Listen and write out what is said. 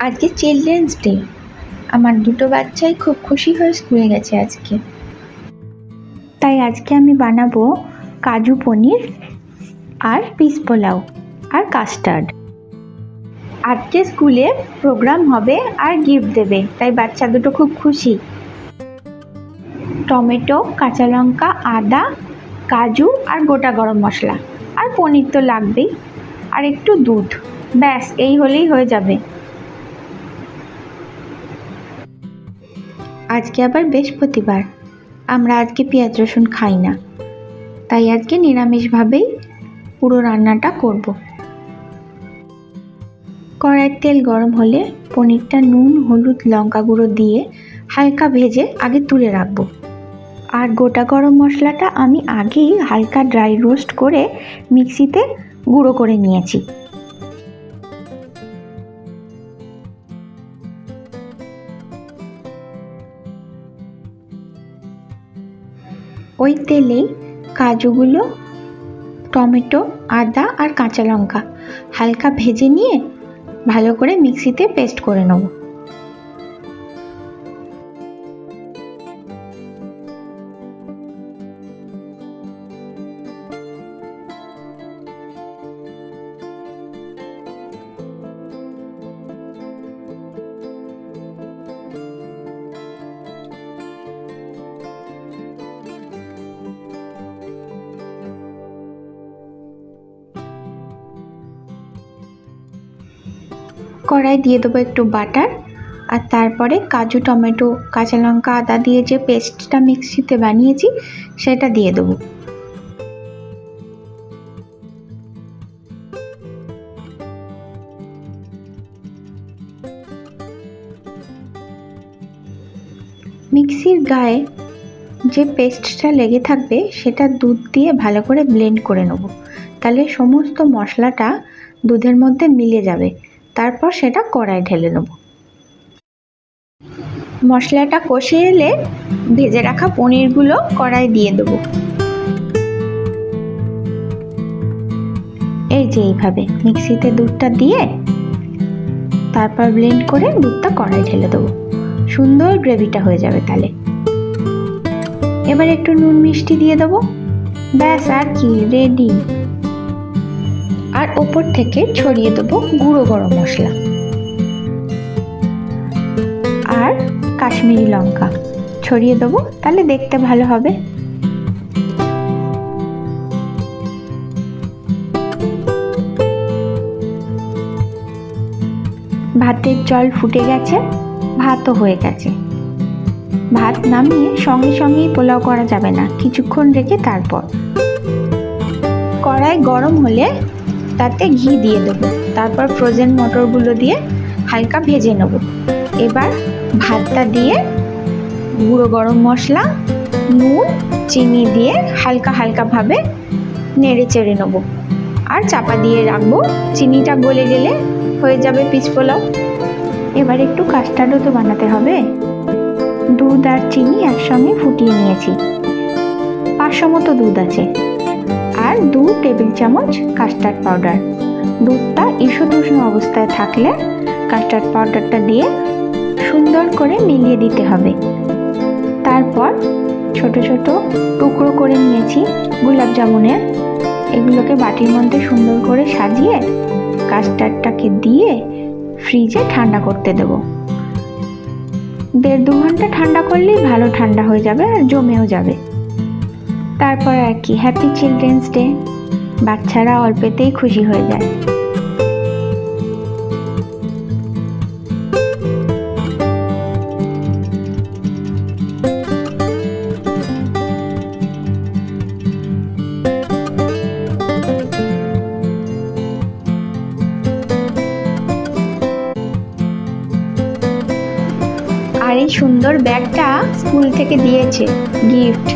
আজকে children's day আমার দুটো বাচ্চাই খুব খুশি হয়ে স্কুলে গেছে আজকে। তাই আজকে আমি বানাবো কাজু পনির আর পিস পোলাও আর কাস্টার্ড আজকে স্কুলে প্রোগ্রাম হবে আর গিফট দেবে, তাই বাচ্চা দুটো খুব খুশি। টমেটো, কাঁচা লঙ্কা, আদা, কাজু আর গোটা গরম মশলা। আর পনির তো লাগবেই। আর একটু দুধ। ব্যাস, এই হলেই হয়ে যাবে। আজকে আবার বৃহস্পতিবার। আমরা আজকে পেঁয়াজ, রসুন খাই না। তাই আজকে নিরামিষভাবেই পুরো রান্নাটা করব। কড়াইয়ের তেল গরম হলে পনিরটা নুন, হলুদ, লঙ্কা গুঁড়ো দিয়ে হালকা ভেজে আগে তুলে রাখব। আর গোটা গরম মশলাটা আমি আগেই হালকা ড্রাই রোস্ট করে মিক্সিতে গুঁড়ো করে নিয়েছি। ওই তেলেই কাজুগুলো, টমেটো, আদা আর কাঁচা লঙ্কা হালকা ভেজে নিয়ে ভালো করে মিক্সিতে পেস্ট করে নেব। কড়াই দিয়ে দেবো একটু বাটার আর তারপরে কাজু, টমেটো, কাঁচা লঙ্কা, আদা দিয়ে যে পেস্টটা মিক্সিতে বানিয়েছি সেটা দিয়ে দেবো। মিক্সির গায়ে যে পেস্টটা লেগে থাকবে সেটা দুধ দিয়ে ভালো করে ব্লেন্ড করে নেব। তাহলে সমস্ত মশলাটা দুধের মধ্যে মিলে যাবে। তারপর সেটা কড়াই ঢেলে নেব। মশলাটা কষে এলে ভেজে রাখা পনিরগুলো কড়াই দিয়ে দেবো। এই যে এইভাবে মিক্সিতে দুধটা দিয়ে তারপর ব্লেন্ড করে দুধটা কড়াই ঢেলে দেবো। সুন্দর গ্রেভিটা হয়ে যাবে তাহলে। এবার একটু নুন মিষ্টি দিয়ে দেবো। ব্যাস, আর কি রেডি আর ওপর থেকে ছড়িয়ে দেবো গুঁড়ো গরম মশলা। আর কাশ্মীরি লঙ্কা। ছড়িয়ে দেবো, তাহলে দেখতে ভালো হবে। ভাতের জল ফুটে গেছে, ভাতও হয়ে গেছে। ভাত নামিয়ে সঙ্গে সঙ্গেই পোলাও করা যাবে না, কিছুক্ষণ রেখে তারপর। কড়াই গরম হলে তাতে ঘি দিয়ে দেবো। তারপর ফ্রোজেন মটরগুলো দিয়ে হালকা ভেজে নেব। এবার ভাতটা দিয়ে গুঁড়ো গরম মশলা, নুন, চিনি দিয়ে হালকা হালকাভাবে নেড়ে চেড়ে নেব। আর চাপা দিয়ে রাখব। চিনিটা গলে গেলে হয়ে যাবে পিস পোলাও। এবার একটু কাস্টার্ডও তো বানাতে হবে। দুধ আর চিনি একসঙ্গে ফুটিয়ে নিয়েছি। পাঁচশো মতো দুধ আছে। আর দু টেবিল চামচ কাস্টার্ড পাউডার দুধটা ঈষদুষ্ণ অবস্থায় থাকলে কাস্টার্ড পাউডারটা দিয়ে সুন্দর করে মিলিয়ে দিতে হবে। তারপর ছোট ছোট টুকরো করে নিয়েছি গোলাপ জামুনের। এগুলোকে বাটির মধ্যে সুন্দর করে সাজিয়ে কাস্টার্ডটাকে দিয়ে ফ্রিজে ঠান্ডা করতে দেব। দেড় দু ঘণ্টা ঠান্ডা করলেই ভালো ঠান্ডা হয়ে যাবে আর জমেও যাবে। তারপর আর কি হ্যাপি চিলড্রেন্স ডে বাচ্চারা অল্পেতেই খুশি হয়ে যায়। আর এই সুন্দর ব্যাগটা স্কুল থেকে দিয়েছে, গিফট।